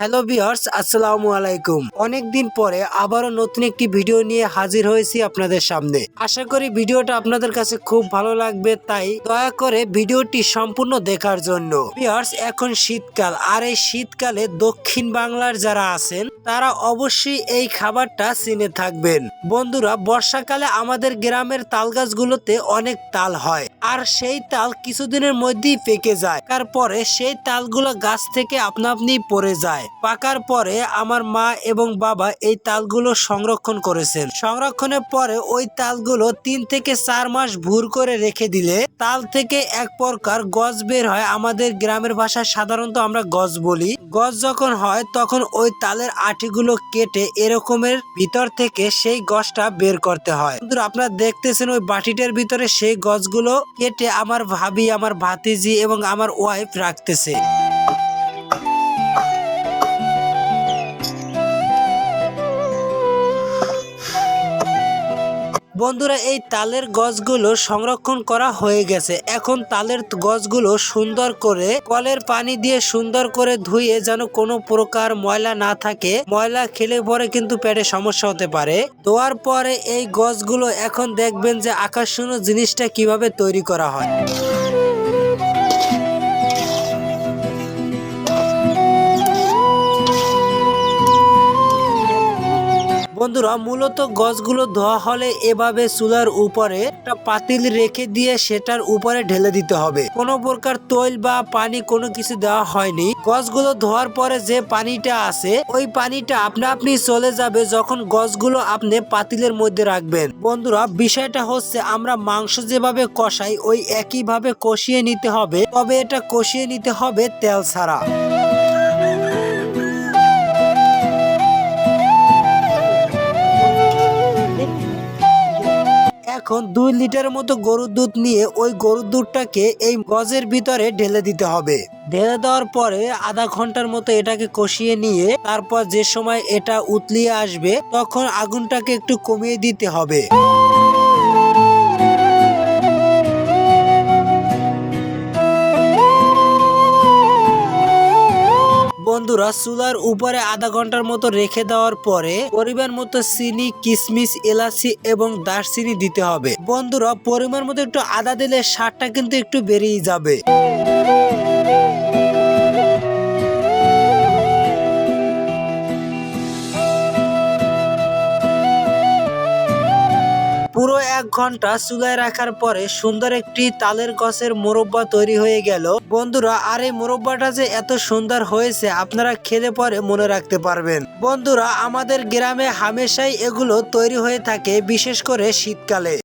Hello বিয়ার্স আসসালামু আলাইকুম। অনেকদিন পরে আবারও নতুন একটি ভিডিও নিয়ে হাজির হয়েছি আপনাদের সামনে। আশা করি ভিডিওটা আপনাদের কাছে খুব ভালো লাগবে, তাই দয়া করে ভিডিওটি সম্পূর্ণ দেখার জন্য। বিয়ার্স এখন শীতকাল, আর এই শীতকালে দক্ষিণ বাংলার যারা আছেন, তারা অবশ্যই এই খাবারটা চিনে থাকবেন। বন্ধুরা, বর্ষাকালে আমাদের গ্রামের তাল গাছগুলোতে অনেক তাল হয়, আর সেই তাল কিছুদিনের মধ্যেই পেকে যায়। তারপরে সেই তালগুলো গাছ থেকে আপনা আপনি পড়ে যায়। পাকার পরে আমার মা এবং বাবা এই তালগুলো সংরক্ষণ করেছেন। সংরক্ষণের পরে ওই তালগুলো তিন থেকে চার মাস ভুর করে রেখে দিলে তাল থেকে এক প্রকার গজ বের হয়। আমাদের গ্রামের ভাষায় সাধারণত আমরা গজ বলি। গজ যখন হয় তখন ওই তালের আঠিগুলো কেটে এরকমের ভিতর থেকে সেই গজটা বের করতে হয়। কিন্তু আপনারা দেখতেছেন ওই বাটিটার ভিতরে সেই গজগুলো কেটে আমার ভাবি, আমার ভাতিজি এবং আমার ওয়াইফ রাখতেছে। বন্ধুরা, এই তালের গছগুলো সংরক্ষণ করা হয়ে গেছে। এখন তালের গছগুলো সুন্দর করে কলের পানি দিয়ে সুন্দর করে ধুয়ে যেন কোনো প্রকার ময়লা না থাকে। ময়লা খেলে পরে কিন্তু পেটে সমস্যা হতে পারে। ধোয়ার পরে এই গছগুলো এখন দেখবেন যে আকর্ষণীয় জিনিসটা কীভাবে তৈরি করা হয়। বন্ধুরা, মূলত গছগুলো ধোয়া হলে এভাবে চুলার উপরে একটা পাতিল রেখে দিয়ে সেটার উপরে ঢেলে দিতে হবে। কোনো প্রকার তৈল বা পানি কোনো কিছু দেওয়া হয়নি। গছগুলো ধোয়ার পরে যে পানিটা আছে, ওই পানিটা আপনা আপনি চলে যাবে যখন গছগুলো আপনি পাতিলের মধ্যে রাখবেন। বন্ধুরা, বিষয়টা হচ্ছে আমরা মাংস যেভাবে কষাই, ওই একইভাবে কষিয়ে নিতে হবে। তবে এটা কষিয়ে নিতে হবে তেল ছাড়া। এখন দুই লিটার মতো গরুর দুধ নিয়ে ওই গরুর দুধটাকে এই গজের ভিতরে ঢেলে দিতে হবে। ঢেলে দেওয়ার পরে আধা ঘণ্টার মতো এটাকে কষিয়ে নিয়ে তারপর যে সময় এটা উতলিয়ে আসবে, তখন আগুনটাকে একটু কমিয়ে দিতে হবে। বন্ধুরা চুলার উপরে আধা ঘণ্টার মতো রেখে দেওয়ার পরে পরিমাণ মতো চিনি কিশমিশ এলাচি এবং দারচিনি দিতে হবে। বন্ধুরা, পরিমাণ মতো একটু আদা দিলে স্বাদটা কিন্তু একটু বেরিয়ে যাবে। পুরো এক ঘণ্টা চুলায় রাখার পরে সুন্দর একটি তালের গছের মোরব্বা তৈরি হয়ে গেল। বন্ধুরা, আর এই মোরব্বাটা যে এত সুন্দর হয়েছে, আপনারা খেলে পরে মনে রাখতে পারবেন। বন্ধুরা, আমাদের গ্রামে হামেশাই এগুলো তৈরি হয়ে থাকে, বিশেষ করে শীতকালে।